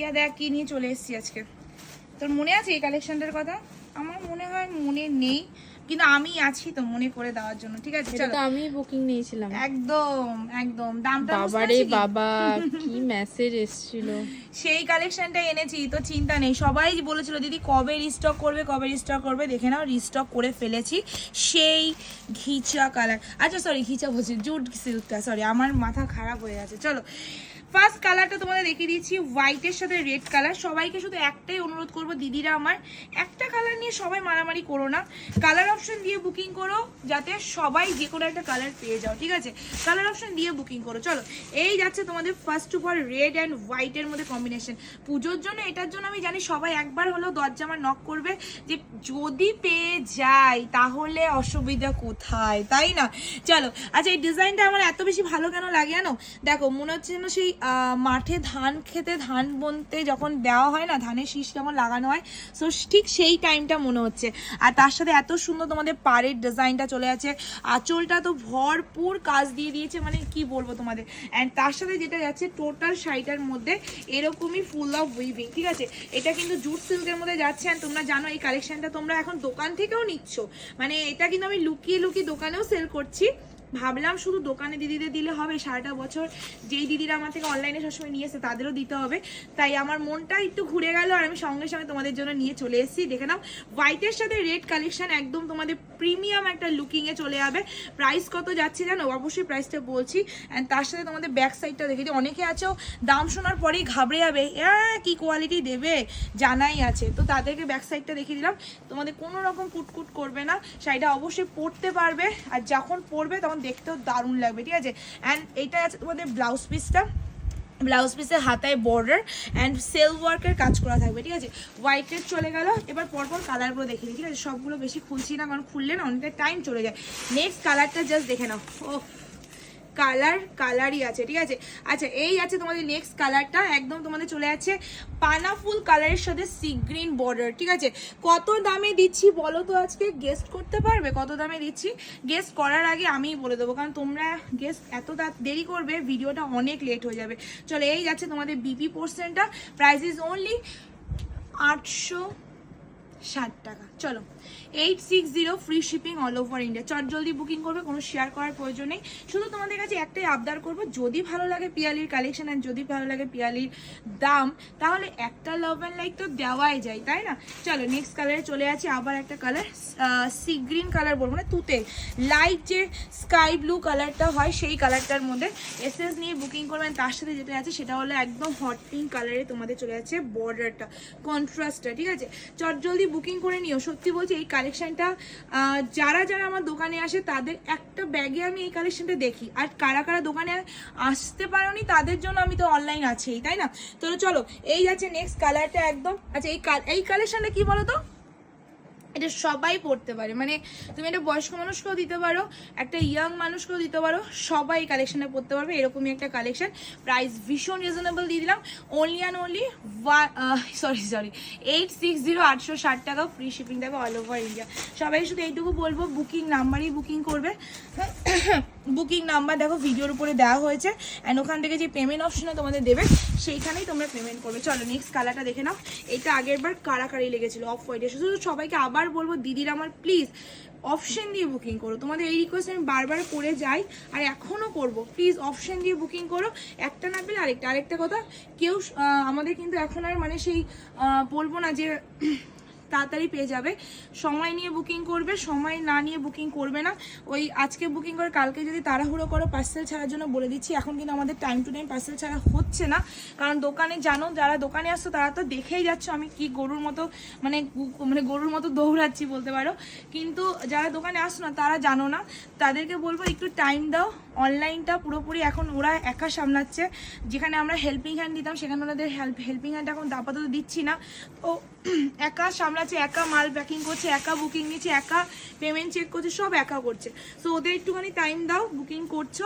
পিয়া দেখ, কি নিয়ে চলে এসছি আজকে। তোর মনে আছে এই কালেকশনটার কথা? আমার মনে হয় মনে নেই। কিন্তু আমি আছি তো মনে করে দেওয়ার জন্য ঠিক আছে? চলো। আমি বুকিং নিয়েছিলাম। একদম একদম। দামটা বাবারে বাবা কি মেসেজ এসেছিল। সেই কালেকশনটা এনেছি তো চিন্তা নেই। সবাই বলেছিল দিদি কবে রিস্টক করবে কবে রিস্টক করবে? দেখে নাও রিস্টক করে ফেলেছি। সেই ঘিচা কালার আচ্ছা সরি ঘিচা বলছি জুট সিল্কটা সরি আমার মাথা খারাপ হয়ে গেছে। চলো ফার্স্ট কালারটা তোমাদের দেখিয়ে দিচ্ছি হোয়াইটের সাথে রেড কালার সবাইকে শুধু একটাই অনুরোধ করব দিদিরা আমার একটা কালার নিয়ে সবাই মারামারি করো না। কালার অপশন দিয়ে বুকিং করো, যাতে সবাই যে কোনো একটা কালার পেয়ে যাও, ঠিক আছে? কালার অপশন দিয়ে বুকিং করো। চলো, এই যাচ্ছে তোমাদের first two for red and হোয়াইটের মধ্যে কম্বিনেশন পুজোর জন্য, এটার জন্য আমি জানি সবাই একবার হলেও দরজা আমার নক করবে যে যদি পেয়ে যায় তাহলে অসুবিধা কোথায়? তাই না? চলো আচ্ছা এই ডিজাইনটা আমার এত বেশি ভালো কেন লাগে জানো? দেখো, মনে হচ্ছে যেন সেই মাঠে ধান খেতে, ধান বনতে যখন দেওয়া হয় না, ধানের শীষ যেমন লাগানো হয় সো ঠিক সেই টাইমটা মনে হচ্ছে। আর তার সাথে এত সুন্দর তোমাদের পাড়ের ডিজাইনটা চলে আছে। আঁচলটা তো ভরপুর কাজ দিয়ে দিয়েছে মানে কি বলব তোমাদের? অ্যান্ড তার সাথে যেটা যাচ্ছে টোটাল শাড়িটার মধ্যে এরকমই ফুল অফ উইভিং ঠিক আছে? এটা কিন্তু জুট সিল্কের মধ্যে যাচ্ছে অ্যান্ড তোমরা জানো এই কালেকশানটা তোমরা এখন দোকান থেকেও নিচ্ছ। মানে এটা কিন্তু আমি লুকিয়ে লুকিয়ে দোকানেও সেল করছি। ভাবলাম শুধু দোকানে দিদিদের দিলে হবে, সারাটা বছর যেই দিদিরা আমার থেকে অনলাইনে সবসময় নিয়ে এসে তাদেরও দিতে হবে। তাই আমার মনটা একটু ঘুরে গেল আর আমি সঙ্গে সঙ্গে তোমাদের জন্য নিয়ে চলে এসেছি। দেখে নাও হোয়াইটের সাথে রেড কালেকশন একদম তোমাদের প্রিমিয়াম একটা লুকিংয়ে চলে যাবে। প্রাইস কত যাচ্ছে জানো? অবশ্যই প্রাইসটা বলছি। অ্যান্ড তার সাথে তোমাদের ব্যাক সাইডটা দেখে দিই। অনেকে আছেও দাম শোনার পরেই ঘাবড়ে যাবে। "অ্যাঁ, কি কোয়ালিটি দেবে? জানাই আছে। তো তাদেরকে ব্যাক সাইডটা দেখিয়ে দিলাম। তোমাদের কোনো রকম কুটকুট করবে না। শাড়িটা অবশ্যই পরতে পারবে। আর যখন পরবে তখন দেখতেও দারুণ লাগবে। ঠিক আছে? অ্যান্ড এইটা আছে তোমাদের ব্লাউজ পিসটা ব্লাউজ পিসে হাতায় বর্ডার অ্যান্ড সেল ওয়ার্কের কাজ করা থাকবে, ঠিক আছে? হোয়াইটের চলে গেল, এবার পরপর কালারগুলো দেখে নিই, ঠিক আছে? সবগুলো বেশি খুলছি না, কারণ খুললে না অনেকটা টাইম চলে যায়। নেক্সট কালারটা জাস্ট দেখে নাও। ও কালার, কালারই আছে, ঠিক আছে? আচ্ছা এই আছে তোমাদের নেক্সট কালারটা, একদম তোমাদের চলে যাচ্ছে পানা ফুল কালারের সাথে সি গ্রিন বর্ডার ঠিক আছে? কত দামে দিচ্ছি বলো তো আজকে? গেস্ট করতে পারবে? কত দামে দিচ্ছি? গেস্ট করার আগে আমিই বলে দেবো, কারণ তোমরা গেস্ট এত দেরি করবে, ভিডিওটা অনেক লেট হয়ে যাবে। চলো, এই যাচ্ছে তোমাদের বিপি পোর্সেন্টটা প্রাইস ইজ অনলি আটশো ষাট টাকা। চলো eight six zero free shipping all over India চট, জলদি বুকিং করবে, কোনো শেয়ার করার প্রয়োজন নেই। শুধু তোমাদের কাছে একটাই আবদার করব, যদি ভালো লাগে পিয়ালির কালেকশন আর যদি ভালো লাগে পিয়ালির দাম, তাহলে একটা লাভ অ্যান্ড লাইক তো দেওয়াই যায়, তাই না? চলো নেক্সট কালারে চলে আছে আবার একটা কালার সি গ্রিন কালার বলব না, তুতে। লাইট যে স্কাই ব্লু কালারটা হয়, সেই কালারটার মধ্যে এসএস নিয়ে বুকিং করবেন তার সাথে যেটা আছে, সেটা হলো একদম হট পিঙ্ক কালারে তোমাদের চলে যাচ্ছে বর্ডারটা কন্ট্রাস্টটা ঠিক আছে? চট, জলদি বুকিং করে নিও। সত্যি বলছি, এই কালেকশানটা যারা যারা আমার দোকানে আসে, তাদের একটা ব্যাগে আমি এই কালেকশানটা দেখি। আর কারা কারা দোকানে আসতে পারোনি, তাদের জন্য আমি তো অনলাইন আছেই, তাই না? তো চলো, এই যাচ্ছে নেক্সট কালারটা একদম। আচ্ছা এই এই কালেকশানটা কি বলো তো এটা সবাই পড়তে পারে। মানে তুমি একটা বয়স্ক মানুষকেও দিতে পারো, একটা ইয়াং মানুষকেও দিতে পারো, সবাই কালেকশনটা পড়তে পারবে, এরকমই একটা কালেকশন প্রাইস ভীষণ রিজনেবল দিয়ে দিলাম। Only and only sorry sorry eight six zero আটশো ষাট টাকা ফ্রি শিপিং দেবে অল ওভার ইন্ডিয়া সবাই শুধু এইটুকু বলব বুকিং নাম্বারই বুকিং করবে। বুকিং নাম্বার দেখো ভিডিওর উপরে দেওয়া হয়েছে। অ্যান্ড ওখান থেকে যে পেমেন্ট অপশনে তোমাদের দেবে সেইখানেই তোমরা পেমেন্ট করবে। চলো নেক্সট কালারটা দেখে নাও। এটা আগের বার কারাকারি লেগেছিল? অফ হোয়াইটে শুধু সবাইকে আবার বলব, দিদির আমার প্লিজ অপশন দিয়ে বুকিং করো। তোমাদের এই রিকোয়েস্ট আমি বারবার করে যাই আর এখনও করব। প্লিজ অপশন দিয়ে বুকিং করো। একটা না পেলে আরেকটা। আরেকটা কথা, কেউ আমাদের কিন্তু এখন আর মানে সেই বলব না যে তাড়াতাড়ি পেয়ে যাবে। সময় নিয়ে বুকিং করবে, সময় না নিয়ে বুকিং করবে না। ওই আজকে বুকিং করে, কালকে যদি তাড়াহুড়ো করো পার্সেল ছাড়ার জন্য বলে দিচ্ছি। এখন কিন্তু আমাদের টাইম টু টাইম পার্সেল ছাড়া হচ্ছে না। কারণ দোকানে জানো, যারা দোকানে আসছো তারা তো দেখেই যাচ্ছ আমি কি গরুর মতো মানে মানে গরুর মতো দৌড়াচ্ছি বলতে পারো। কিন্তু যারা দোকানে আসছো না, তারা জানো না। তাদেরকে বলব একটু টাইম দাও। অনলাইনটা পুরোপুরি এখন ওরা একা সামলাচ্ছে। যেখানে আমরা হেল্পিং হ্যান্ড দিতাম, সেখানে ওনাদের হেল্প হেল্পিং হ্যান্ড এখন আপাতত দিচ্ছি না। তো একা সামলাচ্ছে, একা মাল প্যাকিং করছে, একা বুকিং নিচ্ছে, একা পেমেন্ট চেক করছে, সব একা করছে। সো ওদের একটুখানি টাইম দাও বুকিং করছ।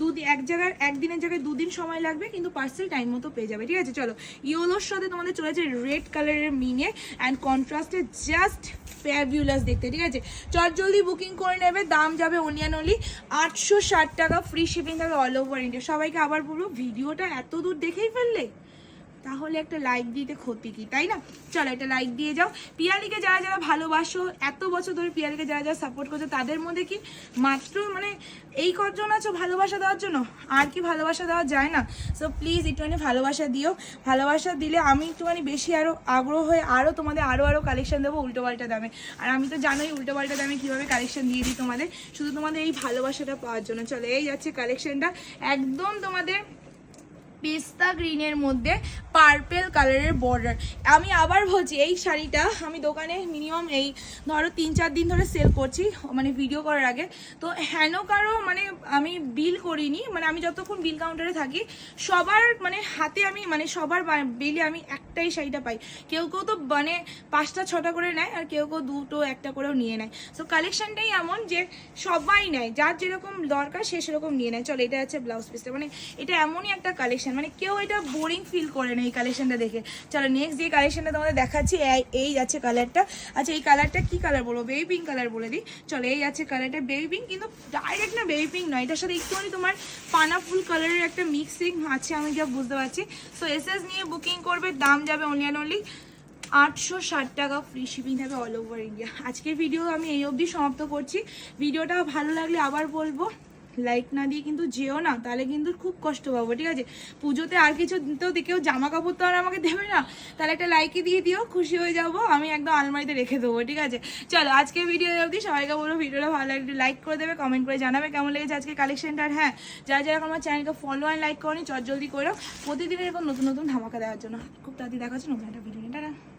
দু এক জায়গায়, একদিনের জায়গায় দুদিন সময় লাগবে, কিন্তু পার্সেল টাইম মতো পেয়ে যাবে, ঠিক আছে? চলো, ইয়োলোর সাথে তোমাদের চলে যাচ্ছে রেড কালারের মিনে অ্যান্ড কন্ট্রাস্টে জাস্ট ফ্যাবিউলাস দেখতে, ঠিক আছে? চট জলদি বুকিং করে নেবে, দাম যাবে অনিয়ান অনলি আটশো ষাট টাকা ফ্রি শিপিং থাকবে অল ওভার ইন্ডিয়া সবাইকে আবার বলব, ভিডিওটা এত দূর দেখেই ফেললে। তাহলে একটা লাইক দিতে ক্ষতি কি, তাই না? চলো একটা লাইক দিয়ে যাও। পিয়ালিকে যারা যারা ভালোবাসো, এত বছর ধরে পিয়ালিকে যারা যারা সাপোর্ট করছ, তাদের মধ্যে কি মাত্র মানে এই কজন আছো ভালোবাসা দেওয়ার জন্য? আর কি ভালোবাসা দেওয়া যায় না? সো প্লিজ একটুখানি ভালোবাসা দিও। ভালোবাসা দিলে আমি একটুখানি বেশি আরও আগ্রহ হয়ে আরও তোমাদের আরও আরও কালেকশন দেবো উল্টো পাল্টা দামে। আর আমি তো জানোই উল্টো পাল্টা দামে কীভাবে কালেকশন দিয়ে দিই তোমাদের। শুধু তোমাদের এই ভালোবাসাটা পাওয়ার জন্য। চলো এই যাচ্ছে কালেকশনটা একদম তোমাদের পেস্তা গ্রিনের মধ্যে পার্পেল কালারের বর্ডার। আমি আবার বলছি, এই শাড়িটা আমি দোকানে মিনিমাম এই ধরো তিন চার দিন ধরে সেল করছি মানে ভিডিও করার আগে। তো হেন কারও মানে আমি বিল করিনি মানে আমি যতক্ষণ বিল কাউন্টারে থাকি, সবার মানে হাতে আমি মানে সবার বিলে আমি একটাই শাড়িটা পাই। কেউ কেউ তো মানে পাঁচটা, ছটা করে নেয়, আর কেউ কেউ দুটো, একটা করেও নিয়ে নেয়। সো কালেকশনটাই এমন যে সবাই নেয়, যার যেরকম দরকার সে সেরকম নিয়ে নেয়। চলো, এটা আছে ব্লাউজ পিসটা মানে এটা এমনই একটা কালেকশন মানে কেউ এটা বোরিং ফিল করে না এই কালেকশনটা দেখে। চলো নেক্সট যে কালেকশনটা তোমাদের দেখাচ্ছি, এই- যাচ্ছে কালারটা আচ্ছা এই কালারটা কি কালার বলব? বেবি পিঙ্ক কালার বলে দিই। চলো, এই যাচ্ছে কালারটা বেবি পিঙ্ক কিন্তু ডাইরেক্ট না বেবি পিঙ্ক নয়। এটার সাথে একটুখানি তোমার পানা ফুল কালারের একটা মিক্সিং আছে, আমি যা বুঝতে পারছি। সো এসএস নিয়ে বুকিং করবে, দাম যাবে অনলি অ্যান্ড অনলি আটশো ষাট টাকা। ফ্রি শিপিং থাকবে অল ওভার ইন্ডিয়া আজকের ভিডিও আমি এই অবধি সমাপ্ত করছি। ভিডিওটা ভালো লাগলে আবার বলব। লাইক না দিয়ে কিন্তু যেও না, তাহলে কিন্তু খুব কষ্ট পাবো, ঠিক আছে? পুজোতে আর কিছু তো কেউ জামা কাপড় তো আর আমাকে দেবে না, তাহলে একটা লাইকে দিয়ে দিও, খুশি হয়ে যাব, আমি একদম আলমারিতে রেখে দেবো, ঠিক আছে? চলো, আজকে ভিডিও অবধি, সবাইকে বলব ভিডিওটা ভালো লাগলে লাইক করে দেবে কমেন্ট করে জানাবে কেমন লেগেছে আজকে কালেকশনটা আর হ্যাঁ যারা যারা আমার চ্যানেলকে ফলো অ্যান্ড লাইক করনি, চট জলদি করো প্রতিদিনের এরকম নতুন নতুন ধামাকা দেওয়ার জন্য। খুব তাড়াতাড়ি দেখা হচ্ছে নতুন একটা ভিডিও নিয়ে।